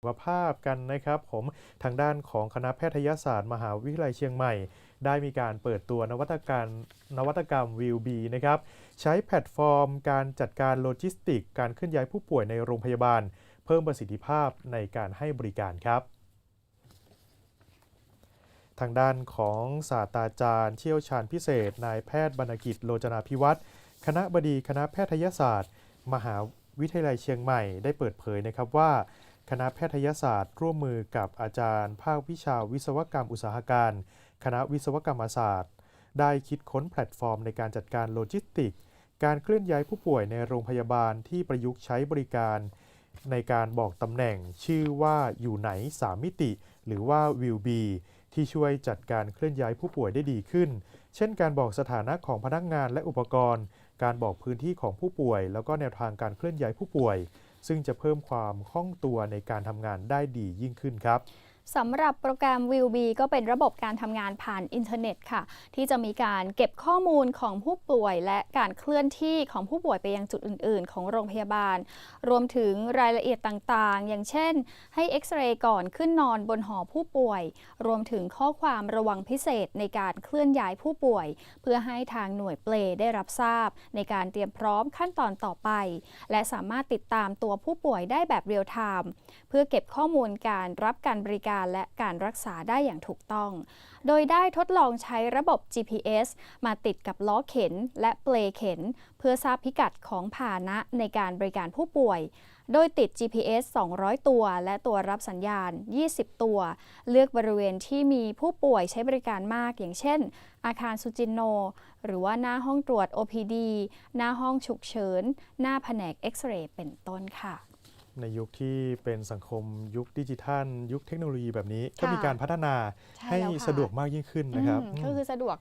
สุขภาพกันนะครับผมทางด้านของคณะแพทยศาสตร์ มหาวิทยาลัยเชียงใหม่ ได้มีการเปิดตัวนวัตกรรมนวัตกรรมวิวบีนะครับใช้แพลตฟอร์ม การจัดการโลจิสติก การเคลื่อนย้ายผู้ป่วยในโรงพยาบาล เพิ่มประสิทธิภาพในการให้บริการครับ ทางด้านของศาสตราจารย์ เชี่ยวชาญพิเศษ นายแพทย์บรรกิจโลจนาพิวัตรคณะบดีคณะแพทยศาสตร์ มหาวิทยาลัยเชียงใหม่ ได้เปิดเผยนะครับว่า คณะแพทยศาสตร์ ร่วมมือกับอาจารย์ ภาควิชาวิศวกรรมอุตสาหการ คณะวิศวกรรมศาสตร์ ได้คิดค้นแพลตฟอร์มในการจัดการโลจิสติก การเคลื่อนย้ายผู้ป่วยในโรงพยาบาลที่ประยุกต์ใช้บริการ ในการบอกตำแหน่งชื่อว่าอยู่ไหน 3 มิติ หรือว่า will be ที่ช่วยจัดการเคลื่อนย้ายผู้ป่วยได้ดีขึ้น เช่น การบอกสถานะของพนักงานและอุปกรณ์ การบอกพื้นที่ของผู้ป่วย แล้วก็แนวทางการเคลื่อนย้ายผู้ป่วย ซึ่งจะเพิ่มความคล่องตัวในการทำงานได้ดียิ่งขึ้นครับ สำหรับโปรแกรม w i l b ก็เป็นระบบการทำงานผ่านอินเทอร์เน็ตค่ะ ที่จะมีการเก็บข้อมูลของผู้ป่วย และการเคลื่อนที่ของผู้ป่วยไปยังจุดอื่น ๆ ของโรงพยาบาล รวมถึงรายละเอียดต่างๆ อย่างเช่น ให้เอ็กซเรย์ก่อนขึ้นนอนบนหอผู้ป่วย รวมถึงข้อความระวังพิเศษในการเคลื่อนย้ายผู้ป่วย เพื่อให้ทางหน่วยเปลได้รับทราบ ในการเตรียมพร้อมขั้นตอนต่อไป และสามารถติดตามตัวผู้ป่วยได้แบบเรียลไทม์เพื่อเก็บข้อมูลการรับการบริการและการรักษาได้อย่างถูกต้อง โดยได้ทดลองใช้ระบบ GPS มาติดกับล้อเข็นและเปลเข็น เพื่อทราบพิกัดของพาหนะในการบริการผู้ป่วย โดยติด GPS 200 ตัว และตัวรับสัญญาณ 20 ตัว เลือกบริเวณที่มีผู้ป่วยใช้บริการมาก อย่างเช่น อาคารสุจินโน หรือว่าหน้าห้องตรวจ OPD หน้าห้องฉุกเฉิน หน้าแผนกเอ็กซเรย์ เป็นต้นค่ะ ในยุคที่เป็นสังคมยุคดิจิทัล ยุคเทคโนโลยีแบบนี้ ก็ค่ะมีการพัฒนาใช่ให้แล้วค่ะ สะดวกมากยิ่งขึ้นนะครับอืมก็คือสะดวก